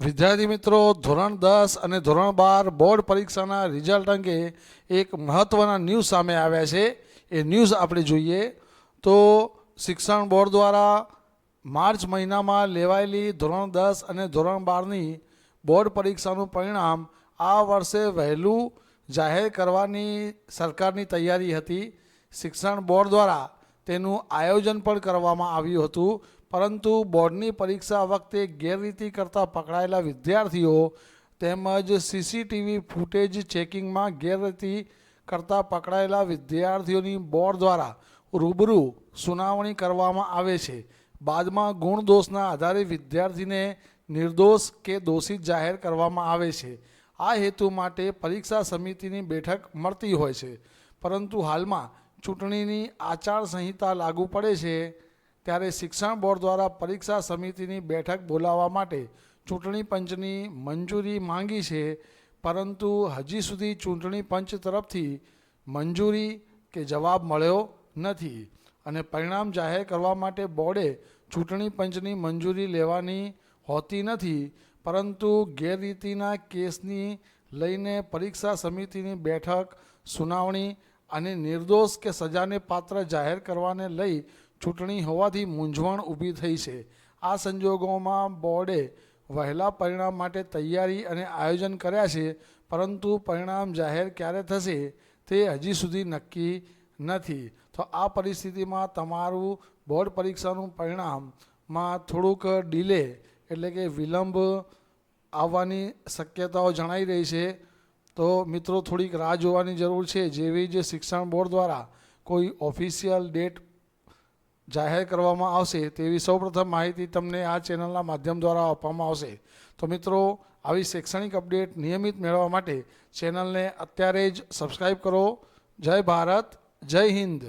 વિદ્યાર્થી મિત્રો, ધોરણ દસ અને ધોરણ બાર બોર્ડ પરીક્ષાના રિઝલ્ટ અંગે એક મહત્ત્વના ન્યૂઝ સામે આવ્યા છે. એ ન્યૂઝ આપણે જોઈએ તો શિક્ષણ બોર્ડ દ્વારા માર્ચ મહિનામાં લેવાયેલી ધોરણ દસ અને ધોરણ બારની બોર્ડ પરીક્ષાનું પરિણામ આ વર્ષે વહેલું જાહેર કરવાની સરકારની તૈયારી હતી. શિક્ષણ બોર્ડ દ્વારા તેનું આયોજન પણ કરવામાં આવ્યું હતું. પરંતુ બોર્ડની પરીક્ષા વખતે ગેરરીતિ કરતા પકડાયેલા વિદ્યાર્થીઓ તેમજ સીસીટીવી ફૂટેજ ચેકિંગમાં ગેરરીતિ કરતા પકડાયેલા વિદ્યાર્થીઓની બોર્ડ દ્વારા રૂબરૂ સુનાવણી કરવામાં આવે છે. બાદમાં ગુણ દોષના આધારે વિદ્યાર્થીને નિર્દોષ કે દોષિત જાહેર કરવામાં આવે છે. આ હેતુ માટે પરીક્ષા સમિતિની બેઠક મળતી હોય છે. પરંતુ હાલમાં ચૂંટણીની આચાર સંહિતા લાગુ પડે છે, ત્યારે શિક્ષણ બોર્ડ દ્વારા પરીક્ષા સમિતિની બેઠક બોલાવવા માટે ચૂંટણી પંચની મંજૂરી માંગી છે, પરંતુ હજી સુધી ચૂંટણી પંચ તરફથી મંજૂરી કે જવાબ મળ્યો નથી અને પરિણામ જાહેર કરવા માટે બોર્ડે ચૂંટણી પંચની મંજૂરી લેવાની હોતી નથી, પરંતુ ગેરરીતિના કેસની લઈને પરીક્ષા સમિતિની બેઠક સુનાવણી અને નિર્દોષ કે સજાને પાત્ર જાહેર કરવાને લઈ ચૂંટણી હોવાથી મૂંઝવણ ઊભી થઈ છે. આ સંજોગોમાં બોર્ડે વહેલા પરિણામ માટે તૈયારી અને આયોજન કર્યા છે, પરંતુ પરિણામ જાહેર ક્યારે થશે તે હજી સુધી નક્કી નથી. તો આ પરિસ્થિતિમાં તમારું બોર્ડ પરીક્ષાનું પરિણામમાં થોડુંક ડિલે એટલે કે વિલંબ આવવાની શક્યતાઓ જણાઈ રહી છે. તો મિત્રો, થોડીક રાહ જોવાની જરૂર છે. જેવી જ શિક્ષણ બોર્ડ દ્વારા કોઈ ઓફિશિયલ ડેટ જાહેર કરવામાં આવશે, તેવી સૌપ્રથમ માહિતી તમને આ ચેનલના માધ્યમ દ્વારા આપવામાં આવશે. તો મિત્રો, આવી શૈક્ષણિક અપડેટ નિયમિત મેળવવા માટે ચેનલને અત્યારે જ સબસ્ક્રાઈબ કરો. જય ભારત, જય હિન્દ.